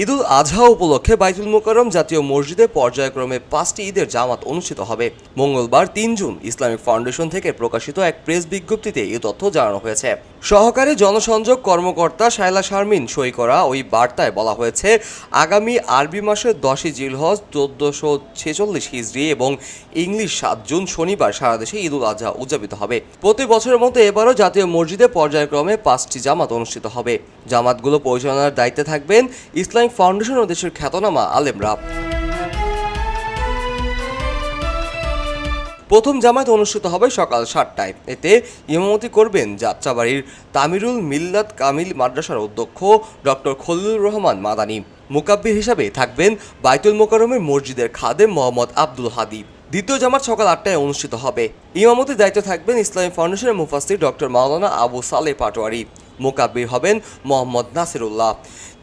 ঈদুল আজহা উপলক্ষে বাইতুল মোকাররম জাতীয় মসজিদে পর্যায়ক্রমে পাঁচটি ঈদের জামাত অনুষ্ঠিত হবে। মঙ্গলবার তিন জুন ইসলামিক ফাউন্ডেশন থেকে প্রকাশিত এক প্রেস বিজ্ঞপ্তিতে এই তথ্য জানানো হয়েছে। সহকারী জনসংযোগ কর্মকর্তা শায়লা শারমিন সই করা ওই বার্তায় বলা হয়েছে, আগামী আরবি মাসের দশই জিলহজ, চোদ্দশো ছেচল্লিশ হিজড়ি এবং ইংলিশ সাত জুন শনিবার সারা দেশে ঈদুল আজহা উদযাপিত হবে। প্রতি বছরের মতো এবারও জাতীয় মসজিদে পর্যায়ক্রমে পাঁচটি জামাত অনুষ্ঠিত হবে। জামাতগুলো পরিচালনার দায়িত্বে থাকবেন ইসলামিক ফাউন্ডেশন ও দেশের খ্যাতনামা আলেমরা। প্রথম জামায়াত অনুষ্ঠিত হবে সকাল সাতটায়। এতে ইমামতি করবেন যাত্রাবাড়ির তামিরুল মিল্লাত কামিল মাদ্রাসার অধ্যক্ষ ডক্টর খলিলুর রহমান মাদানী। মুকাব্বির হিসাবে থাকবেন বাইতুল মোকাররমের মসজিদের খাদেম মোহাম্মদ আব্দুল হাদি। দ্বিতীয় জামাত সকাল আটটায় অনুষ্ঠিত হবে। ইমামতির দায়িত্বে থাকবেন ইসলামী ফাউন্ডেশনের মুফাসির ডক্টর মাওলানা আবু সালে পাটোয়ারি। মোকাব্বির হবেন মোহাম্মদ নাসিরুল্লাহ।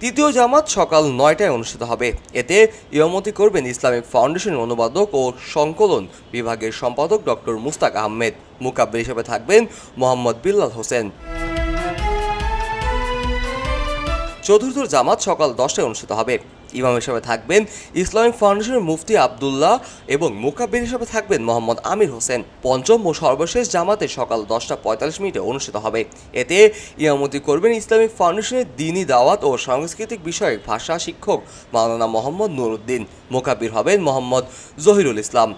তৃতীয় জামাত সকাল নয়টায় অনুষ্ঠিত হবে। এতে ইয়মতি করবেন ইসলামিক ফাউন্ডেশনের অনুবাদক ও সংকলন বিভাগের সম্পাদক ডক্টর মুস্তাক আহমেদ। মোকাব্বির হিসেবে থাকবেন মোহাম্মদ বিল্লাল হোসেন। চতুর্থ জামাত সকাল দশটায় অনুষ্ঠিত হবে। ইমাম হিসাবে থাকবেন ইসলামিক ফাউন্ডেশনের মুফতি আবদুল্লাহ এবং মোকাব্বির হিসাবে থাকবেন মোহাম্মদ আমির হোসেন। পঞ্চম ও সর্বশেষ জামাতে সকাল দশটা পঁয়তাল্লিশ মিনিটে অনুষ্ঠিত হবে। এতে ইমামতি করবেন ইসলামিক ফাউন্ডেশনের দিনী দাওয়াত ও সাংস্কৃতিক বিষয়ে ভাষা শিক্ষক মাওলানা মোহাম্মদ নুরুদ্দিন। মোকাব্বির হবেন মোহাম্মদ জহিরুল ইসলাম।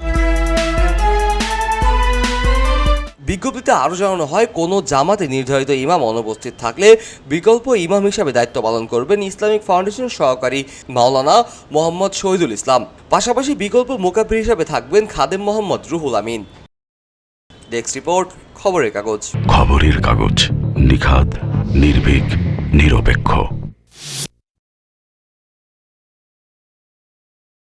বিজ্ঞপ্তিতে আরও জানানো হয়, কোনো জামাতে নির্ধারিত ইমাম অনুপস্থিত থাকলে বিকল্প ইমাম হিসাবে দায়িত্ব পালন করবেন ইসলামিক ফাউন্ডেশনের সহকারী মাওলানা মোহাম্মদ শহীদুল ইসলাম। পাশাপাশি বিকল্প মোকাবির হিসাবে থাকবেন খাদেম মোহাম্মদ রুহুল আমিন। ডেস্ক রিপোর্ট, খবরের কাগজ। খবরের কাগজ নিখাত নির্ভীক, নিরপেক্ষ।